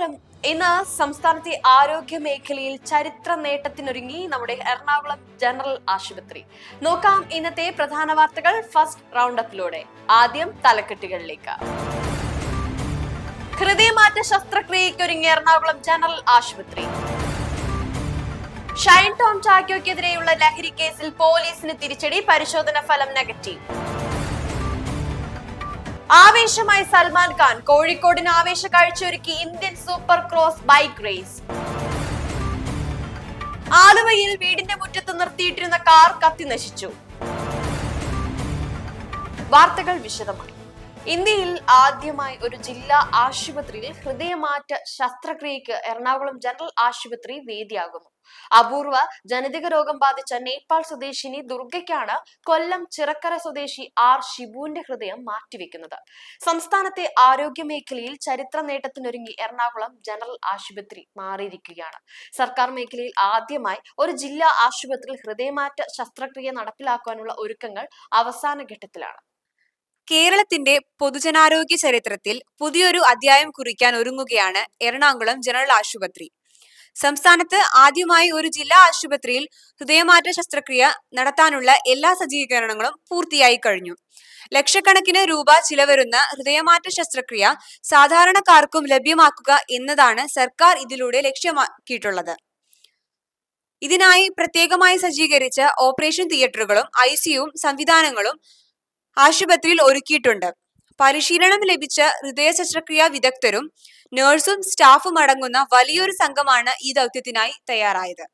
നമസ്കാരം. ഇന്ന് സംസ്ഥാനത്തെ ആരോഗ്യ മേഖലയിൽ ചരിത്ര നേട്ടത്തിനൊരുങ്ങി നമ്മുടെ എറണാകുളം ജനറൽ ആശുപത്രി. നോക്കാം ഇന്നത്തെ പ്രധാന വാർത്തകൾ ഫസ്റ്റ് റൗണ്ട് അപ്പിലൂടെ ആദ്യം തലക്കെട്ടുകളിലേക്ക്. ഹൃദയമാറ്റ ശസ്ത്രക്രിയയ്ക്കൊരുങ്ങി എറണാകുളം ജനറൽ ആശുപത്രി. ഷൈൻ ടോം ചാക്കോയ്ക്കെതിരെയുള്ള ലഹരി കേസിൽ പോലീസിന് തിരിച്ചടി പരിശോധന ഫലം നെഗറ്റീവ്. ആവേശമായി സൽമാൻ ഖാൻ കോഴിക്കോടിന് ആവേശ കാഴ്ചയൊരുക്കി Indian super cross bike race. ആലുവയിൽ വീടിന്റെ മുറ്റത്ത് നിർത്തിയിട്ടിരുന്ന കാർ കത്തി നശിച്ചു. വാർത്തകൾ വിശദമായി. ഇന്ത്യയിൽ ആദ്യമായി ഒരു ജില്ലാ ആശുപത്രിയിൽ ഹൃദയമാറ്റ ശസ്ത്രക്രിയക്ക് എറണാകുളം ജനറൽ ആശുപത്രി വേദിയാകുന്നു. അപൂർവ ജനിതക രോഗം ബാധിച്ച നേപ്പാൾ സ്വദേശിനി ദുർഗയ്ക്കാണ് കൊല്ലം ചിറക്കര സ്വദേശി ആർ ഷിബുവിന്റെ ഹൃദയം മാറ്റിവെക്കുന്നത്. സംസ്ഥാനത്തെ ആരോഗ്യ മേഖലയിൽ ചരിത്ര നേട്ടത്തിനൊരുങ്ങി എറണാകുളം ജനറൽ ആശുപത്രി മാറിയിരിക്കുകയാണ്. സർക്കാർ മേഖലയിൽ ആദ്യമായി ഒരു ജില്ലാ ആശുപത്രിയിൽ ഹൃദയമാറ്റ ശസ്ത്രക്രിയ നടപ്പിലാക്കാനുള്ള ഒരുക്കങ്ങൾ അവസാന ഘട്ടത്തിലാണ്. കേരളത്തിന്റെ പൊതുജനാരോഗ്യ ചരിത്രത്തിൽ പുതിയൊരു അധ്യായം കുറിക്കാൻ ഒരുങ്ങുകയാണ് എറണാകുളം ജനറൽ ആശുപത്രി. സംസ്ഥാനത്ത് ആദ്യമായി ഒരു ജില്ലാ ആശുപത്രിയിൽ ഹൃദയമാറ്റ ശസ്ത്രക്രിയ നടത്താനുള്ള എല്ലാ സജ്ജീകരണങ്ങളും പൂർത്തിയായി കഴിഞ്ഞു. ലക്ഷക്കണക്കിന് രൂപ ചിലവരുന്ന ഹൃദയമാറ്റ ശസ്ത്രക്രിയ സാധാരണക്കാർക്കും ലഭ്യമാക്കുക എന്നതാണ് സർക്കാർ ഇതിലൂടെ ലക്ഷ്യമാക്കിയിട്ടുള്ളത്. ഇതിനായി പ്രത്യേകമായി സജ്ജീകരിച്ച ഓപ്പറേഷൻ തിയേറ്ററുകളും ഐ സംവിധാനങ്ങളും ആശുപത്രിയിൽ ഒരുക്കിയിട്ടുണ്ട്. പരിശീലനം ലഭിച്ച ഹൃദയ ശസ്ത്രക്രിയാ വിദഗ്ധരും നഴ്സും സ്റ്റാഫും അടങ്ങുന്ന വലിയൊരു സംഘമാണ് ഈ ദൗത്യത്തിനായി തയ്യാറായത്.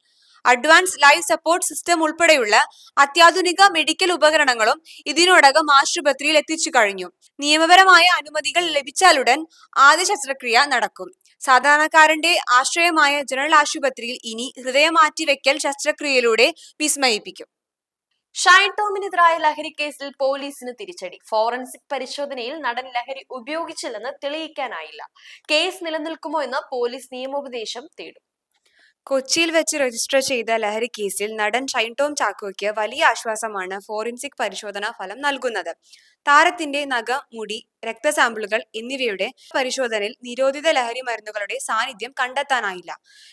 അഡ്വാൻസ് ലൈഫ് സപ്പോർട്ട് സിസ്റ്റം ഉൾപ്പെടെയുള്ള അത്യാധുനിക മെഡിക്കൽ ഉപകരണങ്ങളും ഇതിനോടകം ആശുപത്രിയിൽ എത്തിച്ചു കഴിഞ്ഞു. നിയമപരമായ അനുമതികൾ ലഭിച്ചാലുടൻ ആദ്യ ശസ്ത്രക്രിയ നടക്കും. സാധാരണക്കാരന്റെ ആശ്രയമായ ജനറൽ ആശുപത്രിയിൽ ഇനി ഹൃദയമാറ്റിവെക്കൽ ശസ്ത്രക്രിയയിലൂടെ വിസ്മയിപ്പിക്കും. ഷൈൻ ടോമിനെതിരായ ലഹരി കേസിൽ പോലീസിന് തിരിച്ചടി. ഫോറൻസിക് പരിശോധനയിൽ നടൻ ലഹരി ഉപയോഗിച്ചില്ലെന്ന് തെളിയിക്കാനായില്ല. കേസ് നിലനിൽക്കുമോ എന്ന് പോലീസ് നിയമോപദേശം തേടും. കൊച്ചിയിൽ വെച്ച് രജിസ്റ്റർ ചെയ്ത ലഹരി കേസിൽ നടൻ ഷൈൻ ടോം ചാക്കോയ്ക്ക് വലിയ ആശ്വാസമാണ് ഫോറൻസിക് പരിശോധനാ ഫലം നൽകുന്നത്. താരത്തിന്റെ നഖ മുടി രക്തസാമ്പിളുകൾ എന്നിവയുടെ പരിശോധനയിൽ നിരോധിത ലഹരി മരുന്നുകളുടെ സാന്നിധ്യം കണ്ടെത്താനായില്ല.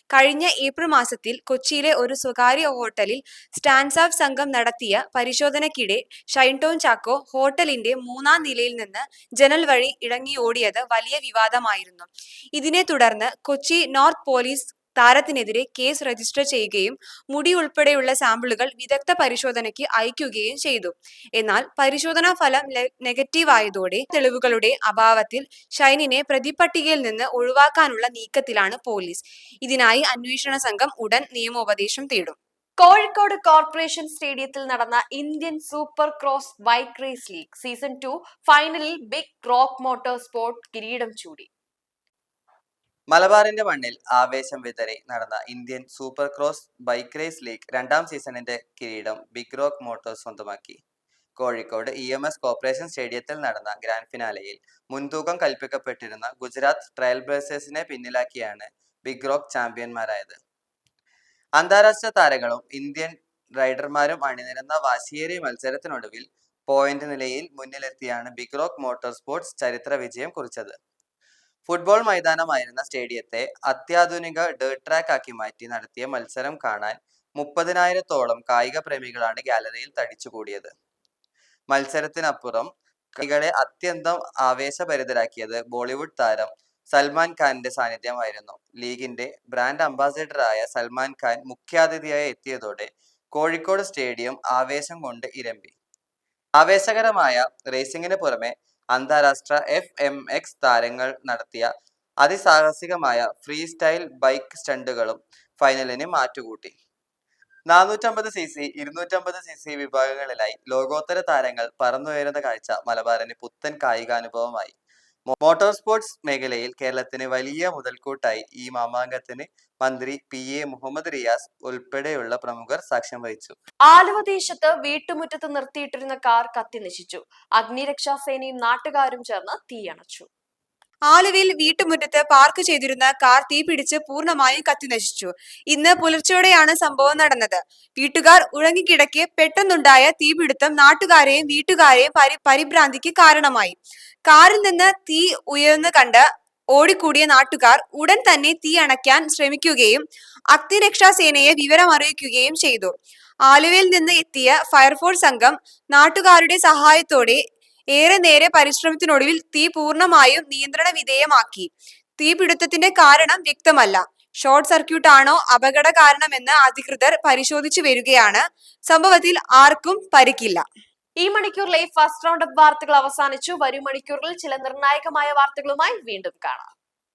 കഴിഞ്ഞ ഏപ്രിൽ മാസത്തിൽ കൊച്ചിയിലെ ഒരു സ്വകാര്യ ഹോട്ടലിൽ സ്റ്റാൻസ് ഓഫ് സംഘം നടത്തിയ പരിശോധനയ്ക്കിടെ ഷൈൻ ടോം ചാക്കോ ഹോട്ടലിന്റെ മൂന്നാം നിലയിൽ നിന്ന് ജനൽ വഴി ഇറങ്ങി ഓടിയത് വലിയ വിവാദമായിരുന്നു. ഇതിനെ തുടർന്ന് കൊച്ചി നോർത്ത് പോലീസ് താരത്തിനെതിരെ കേസ് രജിസ്റ്റർ ചെയ്യുകയും മുടി ഉൾപ്പെടെയുള്ള സാമ്പിളുകൾ വിദഗ്ധ പരിശോധനയ്ക്ക് അയക്കുകയും ചെയ്തു. എന്നാൽ പരിശോധനാ ഫലം ലെ- നെഗറ്റീവ് ആയതോടെ തെളിവുകളുടെ അഭാവത്തിൽ ഷൈനിനെ പ്രതിപട്ടികയിൽ നിന്ന് ഒഴിവാക്കാനുള്ള നീക്കത്തിലാണ് പോലീസ്. ഇതിനായി അന്വേഷണ സംഘം ഉടൻ നിയമോപദേശം തേടും. കോഴിക്കോട് കോർപ്പറേഷൻ സ്റ്റേഡിയത്തിൽ നടന്ന Indian supercross bike race league season two ഫൈനലിൽ ബിഗ് റോക്ക് മോട്ടോർ സ്പോർട്ട് കിരീടം ചൂടി. മലബാറിന്റെ മണ്ണിൽ ആവേശം വിതറി നടന്ന Indian supercross bike race league രണ്ടാം സീസണിന്റെ കിരീടം ബിഗ് റോക്ക് മോട്ടോഴ്സ് സ്വന്തമാക്കി. Kozhikode E M S corporation സ്റ്റേഡിയത്തിൽ നടന്ന ഗ്രാൻഡ് ഫിനാലയിൽ മുൻതൂക്കം കൽപ്പിക്കപ്പെട്ടിരുന്ന ഗുജറാത്ത് ട്രയൽ ബ്ലേസേഴ്സിനെ പിന്നിലാക്കിയാണ് ബിഗ് റോക്ക് ചാമ്പ്യന്മാരായത്. അന്താരാഷ്ട്ര താരങ്ങളും ഇന്ത്യൻ റൈഡർമാരും അണിനിരന്ന വാശിയേറിയ മത്സരത്തിനൊടുവിൽ പോയിന്റ് നിലയിൽ മുന്നിലെത്തിയാണ് ബിഗ് റോക്ക് മോട്ടോർ സ്പോർട്സ് ചരിത്ര വിജയം കുറിച്ചത്. ഫുട്ബോൾ മൈതാനമായിരുന്ന സ്റ്റേഡിയത്തെ അത്യാധുനിക ഡേർട്ട് ട്രാക്ക് ആക്കി മാറ്റി നടത്തിയ മത്സരം കാണാൻ മുപ്പതിനായിരത്തോളം കായിക പ്രേമികളാണ് ഗാലറിയിൽ തടിച്ചുകൂടിയത് മത്സരത്തിനപ്പുറം കളികളെ അത്യന്തം ആവേശഭരിതരാക്കിയത് ബോളിവുഡ് താരം സൽമാൻ ഖാന്റെ സാന്നിധ്യമായിരുന്നു. ലീഗിന്റെ ബ്രാൻഡ് അംബാസിഡറായ സൽമാൻ ഖാൻ മുഖ്യാതിഥിയായി എത്തിയതോടെ കോഴിക്കോട് സ്റ്റേഡിയം ആവേശം കൊണ്ട് ഇരമ്പി. ആവേശകരമായ റേസിംഗിന് പുറമെ അന്താരാഷ്ട്ര എഫ് എം എക്സ് താരങ്ങൾ നടത്തിയ അതിസാഹസികമായ ഫ്രീ സ്റ്റൈൽ ബൈക്ക് സ്റ്റണ്ടുകളും ഫൈനലിന് മാറ്റുകൂട്ടി. നാനൂറ്റമ്പത് സി സി ഇരുന്നൂറ്റമ്പത് സി സി വിഭാഗങ്ങളിലായി ലോകോത്തര താരങ്ങൾ പറന്നുയരുന്ന കാഴ്ച മലബാറിന് പുത്തൻ കായികാനുഭവമായി. മോട്ടോർ സ്പോർട്സ് മേഖലയിൽ കേരളത്തിന് വലിയ മുതൽക്കൂട്ടായി ഈ മാമാങ്കത്തിന് മന്ത്രി പി എ മുഹമ്മദ് റിയാസ് ഉൾപ്പെടെയുള്ള പ്രമുഖർ സാക്ഷ്യം വഹിച്ചു. ആലുവ ദേശത്ത് വീട്ടുമുറ്റത്ത് നിർത്തിയിട്ടിരുന്ന കാർ കത്തി നശിച്ചു. അഗ്നിരക്ഷാസേനയും നാട്ടുകാരും ചേർന്ന് തീയണച്ചു ആലുവയിൽ വീട്ടുമുറ്റത്ത് പാർക്ക് ചെയ്തിരുന്ന കാർ തീപിടിച്ച് പൂർണമായും കത്തിനശിച്ചു ഇന്ന് പുലർച്ചെയോടെയാണ് സംഭവം നടന്നത്. വീട്ടുകാർ ഉറങ്ങിക്കിടക്കെ പെട്ടെന്നുണ്ടായ തീപിടുത്തം നാട്ടുകാരെയും വീട്ടുകാരെയും പരിഭ്രാന്തിക്ക് കാരണമായി. കാറിൽ നിന്ന് തീ ഉയർന്നു കണ്ട് ഓടിക്കൂടിയ നാട്ടുകാർ ഉടൻ തന്നെ തീ അണയ്ക്കാൻ ശ്രമിക്കുകയും അഗ്നിരക്ഷാസേനയെ വിവരം അറിയിക്കുകയും ചെയ്തു. ആലുവയിൽ നിന്ന് എത്തിയ ഫയർഫോഴ്സ് സംഘം നാട്ടുകാരുടെ സഹായത്തോടെ ഏറെ നേരെ പരിശ്രമത്തിനൊടുവിൽ തീ പൂർണമായും നിയന്ത്രണ വിധേയമാക്കി. തീപിടുത്തത്തിന്റെ കാരണം വ്യക്തമല്ല. ഷോർട്ട് സർക്യൂട്ട് ആണോ അപകട കാരണമെന്ന് അധികൃതർ പരിശോധിച്ചു വരികയാണ്. സംഭവത്തിൽ ആർക്കും പരിക്കില്ല. ഈ മണിക്കൂറിലെ ഫസ്റ്റ് റൗണ്ട് വാർത്തകൾ അവസാനിച്ചു. വരും മണിക്കൂറിൽ ചില നിർണായകമായ വാർത്തകളുമായി വീണ്ടും കാണാം.